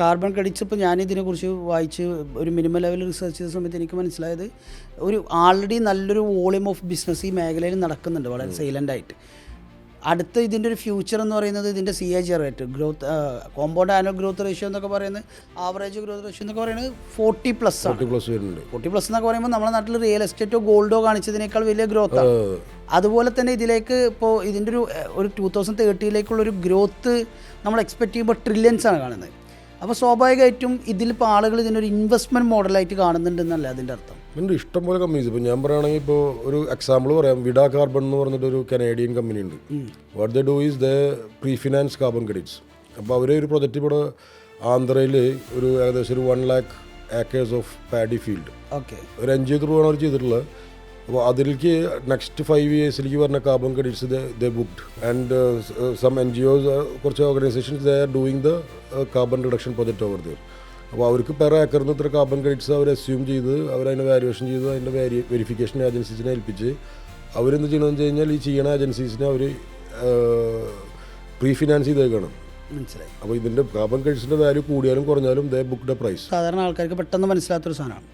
Carbon credits ഇപ്പോൾ ഞാൻ ഇതിനെക്കുറിച്ച് വായിച്ച് ഒരു മിനിമം ലെവൽ റിസർച്ച് ചെയ്ത സമയത്ത് എനിക്ക് മനസ്സിലായത് ഒരു ആൾറെഡി നല്ലൊരു വോളിയം ഓഫ് ബിസിനസ് ഈ മേഖലയിൽ നടക്കുന്നുണ്ട് വളരെ സൈലന്റ് ആയിട്ട്. അടുത്ത ഇതിന്റെ ഒരു ഫ്യൂച്ചർ എന്ന് പറയുന്നത് ഇതിന്റെ C A G rate growth compound annual growth ratio എന്നൊക്കെ പറയുന്നത് ആവറേജ് ഗ്രോത്ത് റേഷ്യോ എന്നൊക്കെ പറയുന്നത് ഫോർട്ടി പ്ലസ് ആണ്. ഫോർട്ടി പ്ലസ് വരുന്നുണ്ട്. ഫോർട്ടി പ്ലസ് എന്നൊക്കെ പറയുമ്പോൾ നമ്മുടെ നാട്ടിൽ റിയൽ എസ്റ്റേറ്റോ ഗോൾഡോ കാണിച്ചതിനേക്കാൾ വലിയ ഗ്രോത്ത് ആണ്. അതുപോലെ തന്നെ ഇതിലേക്ക് ഇപ്പോൾ ഇതിന്റെ ഒരു ഒരു ടൂ തൗസൻഡ് തേർട്ടിയിലേക്കുള്ള ഒരു ഗ്രോത്ത് നമ്മൾ എക്സ്പെക്ട് ചെയ്യുമ്പോൾ ട്രില്യൻസ് ആണ് കാണുന്നത്. അപ്പോൾ സ്വാഭാവികമായിട്ടും ഇതിലിപ്പോൾ ആളുകൾ ഇതിനൊരു ഇൻവെസ്റ്റ്മെന്റ് മോഡലായിട്ട് കാണുന്നുണ്ടെന്നല്ല അതിന്റെ അർത്ഥം? ഉണ്ട് ഇഷ്ടംപോലെ കമ്പനീസ് ഇപ്പോൾ ഞാൻ പറയുകയാണെങ്കിൽ ഇപ്പോൾ ഒരു എക്സാമ്പിൾ പറയാം. വിഡ കാർബൺ എന്ന് പറഞ്ഞിട്ട് ഒരു കനേഡിയൻ കമ്പനി ഉണ്ട്. What the do is the pre finance carbon credits അപ്പോൾ അവർ ഒരു പ്രൊജക്റ്റ് ഇവിടെ ആന്ധ്രയിൽ ഒരു ഏകദേശം ഒരു one lakh acres of paddy field okay ഒരു അഞ്ച് ഏക്കർ ആണ് അവർ ചെയ്തിട്ടുള്ളത്. അപ്പോൾ അതിലേക്ക് നെക്സ്റ്റ് ഫൈവ് ഇയേഴ്സിലേക്ക് പറഞ്ഞ carbon credits the booked and some N G Os കുറച്ച് organisations the are doing the carbon reduction project over their അപ്പോൾ അവർക്ക് പെർ ഏക്കറിന് ഇത്ര കാർബൺ ക്രെഡിറ്റ്സ് അവർ അസ്യൂം ചെയ്ത് അവർ അതിനെ വാല്യുവേഷൻ ചെയ്ത് അതിന്റെ വെരിഫിക്കേഷൻ ഏജൻസീസിനെ ഏൽപ്പിച്ച് അവരെന്ത് ചെയ്യണമെന്ന് വെച്ച് കഴിഞ്ഞാൽ ഈ ചെയ്യണ ഏജൻസീസിനെ അവർ പ്രീ ഫിനാൻസ് ചെയ്തേക്കണം. മനസ്സിലായി. അപ്പോൾ ഇതിന്റെ കാർബൺ ക്രെഡിറ്റ്സിന്റെ വാല്യൂ കൂടിയാലും കുറഞ്ഞാലും ദേ ബുക്ക് ദ പ്രൈസ് സാധാരണ ആൾക്കാർക്ക് പെട്ടെന്ന് മനസ്സിലാത്തൊരു സാധനമാണ്.